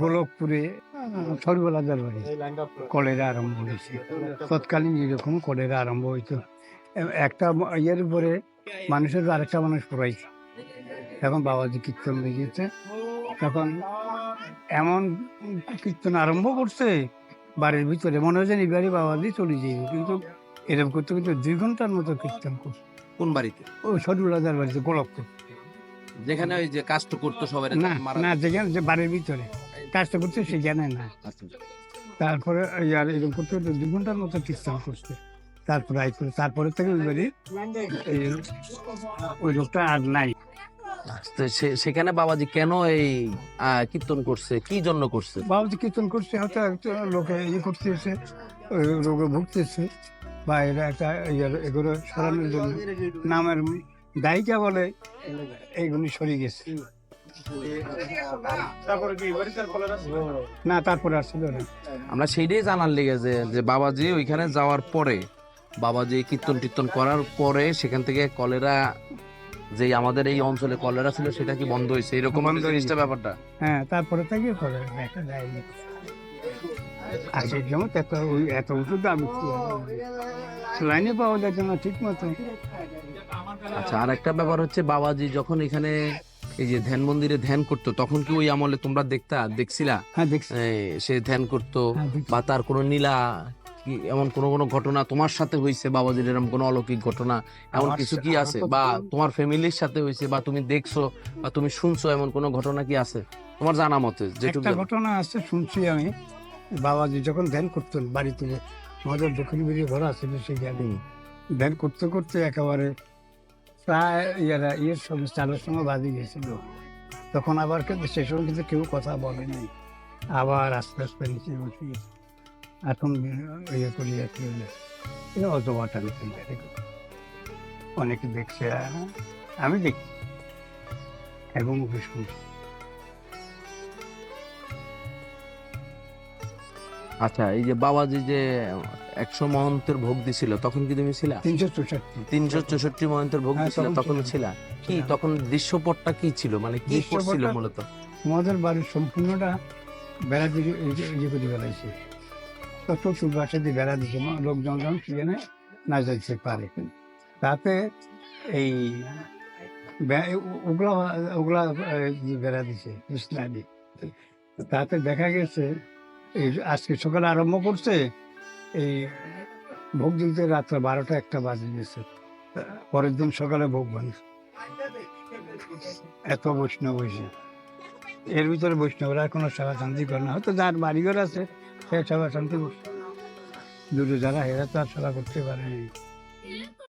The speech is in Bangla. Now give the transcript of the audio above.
গোলকপুরে সরবলাদার বাড়ি কলেরা আরম্ভ হয়েছে। তৎকালীন যেরকম কলেরা আরম্ভ হইতো একটা ইয়ের উপরে মানুষের আরেকটা মানুষ পড়াইছে। এখন বাবাজি কীর্তন লেগেছে তখন এমন কীর্তন আরম্ভ করছে বাড়ির ভিতরে। মনে হয় যেন এবারে বাবাজি চলে যাইবে কিন্তু এরকম করতে করতে দুই ঘণ্টার মতো কীর্তন করছে। কোন বাড়িতে? ও সরবলাদার বাড়িতে গোলকপুর। যেখানে ওই যে কাজটা করতো সবাই না না যেখানে যে বাড়ির ভিতরে। কাজটা করছে সেখানে না। আচ্ছা। তারপরে আর এরকম করতে করতে দু ঘণ্টার মতো কীর্তন করছে। তারপরে আই করে তারপরে থেকে ওই বাড়ি এই ওই লোকটা আর নাই। সে- সেখানে বাবাজি কেন এই কীর্তন করছে? কি জন্য করছে? বাবাজি কীর্তন করছে হয়তো একটা লোকে ইয়ে করতেছে ওই রোগে ভুগতেছে বা এরা একটা ইয়ে- এগুলো সরানোর জন্য নামের দায়িকা বলে এইগুলি সরে গেছে। না তারপরে আসছিল না। আমরা সেইটাই জানার লেগে যে যে বাবাজি ওইখানে যাওয়ার পরে বাবাজি কীর্তন টীর্তন করার পরে সেখান থেকে কলেরা যে আমাদের এই অঞ্চলে কলেরা ছিল সেটা কি বন্ধ হয়েছে? এরকম হয়েছে। জিনিসটা ব্যাপারটা? হ্যাঁ তারপরে থেকে করে দেখা যায়নি। আগের যেমন এত ওই- এত ওষুধ আমি লাইনে পাওয়া যাচ্ছে না ঠিক মতো। আচ্ছা আর একটা ব্যাপার হচ্ছে বাবাজি যখন এখানে এই যে ধ্যান মন্দিরে ধ্যান করতো তখন কি ওই আমলে তোমরা দেখতা? দেখছিলা? হ্যাঁ দেখছি। সে ধ্যান করতো হ্যাঁ, বা তার কোনো নীলা এমন কোনো কোনো ঘটনা তোমার সাথে হয়েছে বাবাজির এরকম কোনো অলৌকিক ঘটনা? এমন কিছু কি আছে? বা তোমার ফ্যামিলির সাথে হয়েছে বা তুমি দেখছ বা তুমি শুনছো এমন কোনো ঘটনা কি আছে? তোমার জানা মতে যেটুকু ঘটনা আছে শুনছি আমি। বাবাজি যখন ধ্যান করতেন বাড়িতে আমাদের দক্ষিণ বেরিয়ে ঘর আছে সেই সেখানে ধ্যান করতে করতে একেবারে প্রায় ইয়ারা ইয়ের সঙ্গে চালের সঙ্গে বাজি গেছিল। তখন আবার কিন্তু সে সময় কিন্তু কেউ কথা বলেনি আবার আস্তে আস্তে নিচে বসি এখন ইয়ে করি আর অজবাটা অনেকে দেখছে আমি দেখি। এবং শুনছি আচ্ছা এই যে বাবাজি যে একশো মহন্তের ভোগ দিছিল তখন কি তুমি ছিলা? তিনশো চৌষট্টি। তিনশো চৌষট্টি মহন্তের ভোগ হ্যাঁ, দিছিল তখন। ছিলা? কি তখন দৃশ্যপটটা কি ছিল? মানে কি করছিল মূলত? আমাদের বাড়ির সম্পূর্ণটা বেড়া দিয়ে ইয়ে করে বেড়াইছে। তো চতুর বাসা দিয়ে বেড়া দিছে লোকজন যখন সেখানে না যাইতে পারে। তাতে এই ওগুলা ওগুলা বেড়া দিছে ইসলামী তাতে দেখা গেছে এই আজকে সকালে আরম্ভ করছে, এই ভোগ দিতে রাত্রে বারোটা একটা বাজে গেছে। পরের দিন সকালে ভোগ বানিয়েছে এত বৈষ্ণব হয়েছে। এর ভিতরে বৈষ্ণবরা কোনো সেবা শান্তি করে না। হয়তো যার বাড়িঘর আছে, সে সেবা শান্তি দুটো যারা হেরা তো আর সেবা করতে পারে